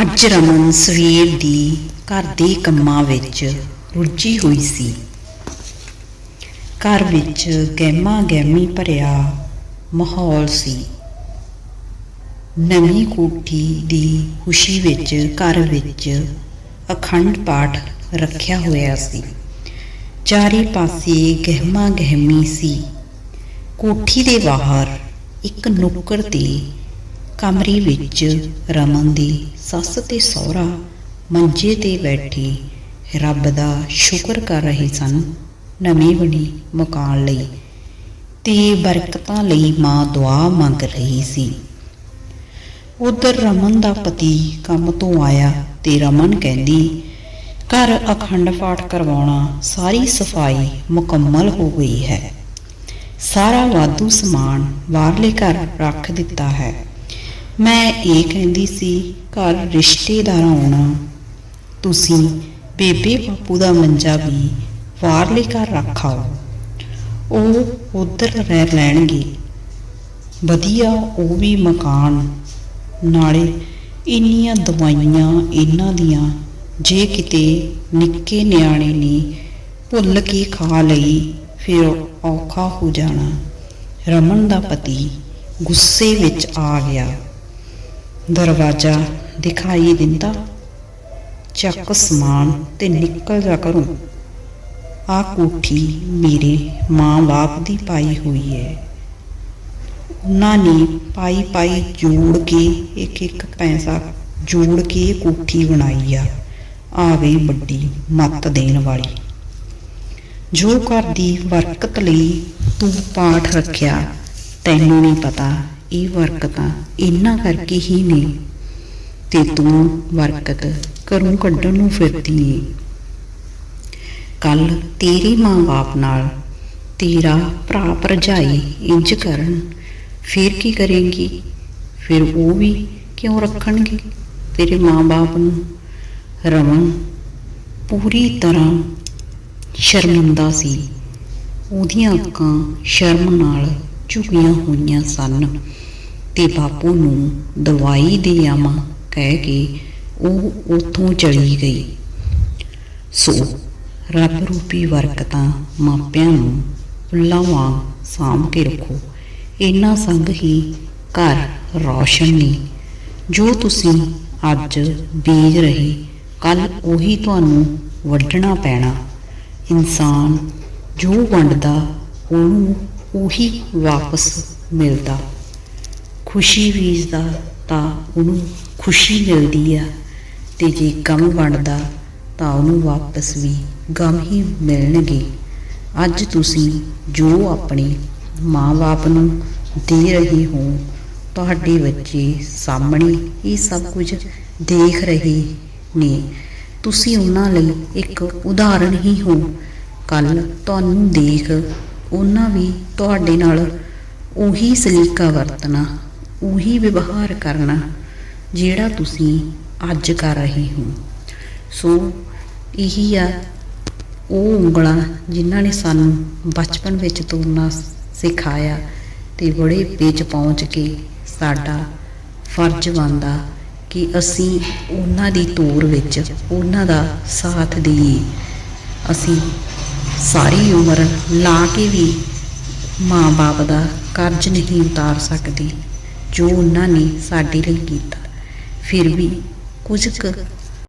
ਅੱਜ ਰਮਨ ਸਵੇਰ ਦੀ ਘਰ ਦੇ ਕੰਮਾਂ ਵਿੱਚ ਰੁੱਝੀ ਹੋਈ ਸੀ। ਘਰ ਵਿੱਚ ਗਹਿਮਾ ਗਹਿਮੀ ਭਰਿਆ ਮਾਹੌਲ ਸੀ। ਨਵੀਂ ਕੋਠੀ ਦੀ ਖੁਸ਼ੀ ਵਿੱਚ ਘਰ ਵਿੱਚ ਅਖੰਡ ਪਾਠ ਰੱਖਿਆ ਹੋਇਆ ਸੀ। ਚਾਰੇ ਪਾਸੇ ਗਹਿਮਾ ਗਹਿਮੀ ਸੀ। ਕੋਠੀ ਦੇ ਬਾਹਰ ਇੱਕ ਨੁੱਕਰ ਤੇ ਕਮਰੇ ਵਿੱਚ ਰਮਨ ਦੀ ਸੱਸ ਤੇ ਸਹੁਰਾ ਮੰਜੇ ਤੇ ਬੈਠੇ ਰੱਬ ਦਾ ਸ਼ੁਕਰ ਕਰ ਰਹੇ ਸਨ, ਨਵੀਂ ਬਣੀ ਮਕਾਨ ਲਈ ਤੇ ਬਰਕਤਾਂ ਲਈ ਮਾਂ ਦੁਆ ਮੰਗ ਰਹੀ ਸੀ। ਉਧਰ ਰਮਨ ਦਾ ਪਤੀ ਕੰਮ ਤੋਂ ਆਇਆ ਤੇ ਰਮਨ ਕਹਿੰਦੀ, ਘਰ ਅਖੰਡ ਪਾਠ ਕਰਵਾਉਣਾ ਸਾਰੀ ਸਫ਼ਾਈ ਮੁਕੰਮਲ ਹੋ ਗਈ ਹੈ। ਸਾਰਾ ਵਾਧੂ ਸਮਾਨ ਬਾਹਰਲੇ ਘਰ ਰੱਖ ਦਿੱਤਾ ਹੈ। ਮੈਂ ਇਹ ਕਹਿੰਦੀ ਸੀ, ਘਰ ਰਿਸ਼ਤੇਦਾਰ ਆਉਣਾ। ਤੁਸੀਂ ਬੇਬੇ ਬਾਪੂ ਦਾ ਮੰਜਾ ਵੀ ਬਾਹਰਲੇ ਘਰ ਰੱਖਾਓ ਉਹ ਉਧਰ ਰਹਿ ਲੈਣਗੇ। ਵਧੀਆ ਉਹ ਵੀ ਮਕਾਨ। ਨਾਲੇ ਇੰਨੀਆਂ ਦਵਾਈਆਂ ਇਹਨਾਂ ਦੀਆਂ, ਜੇ ਕਿਤੇ ਨਿੱਕੇ ਨਿਆਣੇ ਨੇ ਭੁੱਲ ਕੇ ਖਾ ਲਈ, ਫਿਰ ਔਖਾ ਹੋ ਜਾਣਾ। ਰਮਨ ਦਾ ਪਤੀ ਗੁੱਸੇ ਵਿੱਚ ਆ ਗਿਆ। ਦਰਵਾਜ਼ਾ ਦਿਖਾਈ ਦਿੰਦਾ। ਚੱਕ ਸਮਾਨ ਤੇ ਨਿਕਲ ਜਾ ਕਰੋ ਆ ਕੋਠੀ ਮੇਰੇ ਮਾਂ-ਬਾਪ ਦੀ ਪਾਈ ਹੋਈ ਹੈ। ਉਹਨਾਂ ਨੇ ਪਾਈ ਪਾਈ ਜੋੜ ਕੇ ਇੱਕ ਇੱਕ ਪੈਸਾ ਜੋੜ ਕੇ ਕੋਠੀ ਬਣਾਈ ਆ। ਆ ਗਈ ਵੱਡੀ ਮੱਤ ਦੇਣ ਵਾਲੀ। ਜੋ ਘਰ ਦੀ ਬਰਕਤ ਲਈ ਤੂੰ ਪਾਠ ਰੱਖਿਆ, ਤੈਨੂੰ ਨਹੀਂ ਪਤਾ ਇਹ ਬਰਕਤਾਂ ਇਹਨਾਂ ਕਰਕੇ ਹੀ ਨੇ ਤੇ ਤੂੰ ਬਰਕਤ ਘਰੋਂ ਕੱਢਣ ਨੂੰ ਫਿਰਦੀ ਏ। ਕੱਲ ਤੇਰੇ ਮਾਂ-ਬਾਪ ਨਾਲ ਤੇਰਾ ਭਰਾ ਭਰਜਾਈ ਇੰਜ ਕਰਨ, ਫਿਰ ਕੀ ਕਰੇਗੀ? ਫਿਰ ਉਹ ਵੀ ਕਿਉਂ ਰੱਖਣਗੇ ਤੇਰੇ ਮਾਂ-ਬਾਪ ਨੂੰ? ਰਮਨ ਪੂਰੀ ਤਰ੍ਹਾਂ ਸ਼ਰਮਿੰਦਾ ਸੀ। ਉਹਦੀਆਂ ਅੱਖਾਂ ਸ਼ਰਮ ਨਾਲ ਝੁਕੀਆਂ ਹੋਈਆਂ ਸਨ ਤੇ ਬਾਪੂ ਨੂੰ ਦਵਾਈ ਦੇ ਆਵਾਂ ਕਹਿ ਕੇ ਉਹ ਉਥੋਂ ਚਲੀ ਗਈ। ਸੋ ਰੱਬ ਰੂਪੀ ਬਰਕਤਾਂ ਮਾਪਿਆਂ ਨੂੰ ਫੁੱਲਾਂ ਵਾਂਗ ਸਾਂਭ ਕੇ ਰੱਖੋ। ਇਹਨਾਂ ਸੰਗ ਹੀ ਘਰ ਰੌਸ਼ਨ ਨੇ। ਜੋ ਤੁਸੀਂ ਅੱਜ ਬੀਜ ਰਹੇ ਕੱਲ ਉਹੀ ਤੁਹਾਨੂੰ ਵੱਢਣਾ ਪੈਣਾ। ਇਨਸਾਨ ਜੋ ਵੰਡਦਾ, ਉਹਨੂੰ ਉਹੀ ਵਾਪਸ ਮਿਲਦਾ। ਖੁਸ਼ੀ ਬੀਜਦਾ ਤਾਂ ਉਹਨੂੰ ਖੁਸ਼ੀ ਮਿਲਦੀ ਆ ਤੇ ਜੇ ਗਮ ਬਣਦਾ ਤਾਂ ਉਹਨੂੰ ਵਾਪਸ ਵੀ ਗਮ ਹੀ ਮਿਲਣਗੇ। ਅੱਜ ਤੁਸੀਂ ਜੋ ਆਪਣੇ ਮਾਂ-ਬਾਪ ਨੂੰ ਦੇ ਰਹੇ ਹੋ, ਤੁਹਾਡੇ ਬੱਚੇ ਸਾਹਮਣੇ ਇਹ ਸਭ ਕੁਝ ਦੇਖ ਰਹੇ ਨੇ। ਤੁਸੀਂ ਉਹਨਾਂ ਲਈ ਇੱਕ ਉਦਾਹਰਣ ਹੀ ਹੋ। ਕੱਲ ਤੁਹਾਨੂੰ ਦੇਖ ਉਹਨਾਂ ਵੀ ਤੁਹਾਡੇ ਨਾਲ ਉਹੀ ਸਲੀਕਾ ਵਰਤਣਾ, ਉਹੀ ਵਿਵਹਾਰ ਕਰਨਾ ਜਿਹੜਾ ਤੁਸੀਂ ਅੱਜ ਕਰ ਰਹੇ ਹੋ। ਸੋ ਇਹੀ ਆ ਉਹ ਉਂਗਲਾਂ ਜਿਨ੍ਹਾਂ ਨੇ ਸਾਨੂੰ ਬਚਪਨ ਵਿੱਚ ਤੁਰਨਾ ਸਿਖਾਇਆ ਤੇ ਬੜੇ ਵਿੱਚ ਪਹੁੰਚ ਕੇ ਸਾਡਾ ਫਰਜ਼ ਬਣਦਾ ਕਿ ਅਸੀਂ ਉਹਨਾਂ ਦੀ ਤੋਰ ਵਿੱਚ ਉਹਨਾਂ ਦਾ ਸਾਥ ਦੇਈਏ। ਅਸੀਂ ਸਾਰੀ ਉਮਰ ਲਾ ਕੇ ਵੀ ਮਾਂ-ਬਾਪ ਦਾ ਕਰਜ਼ ਨਹੀਂ ਉਤਾਰ ਸਕਦੀ, ਜੋ ਉਹਨਾਂ ਨੇ ਸਾਡੇ ਲਈ ਕੀਤਾ। ਫਿਰ ਵੀ ਕੁਝ ਕੁ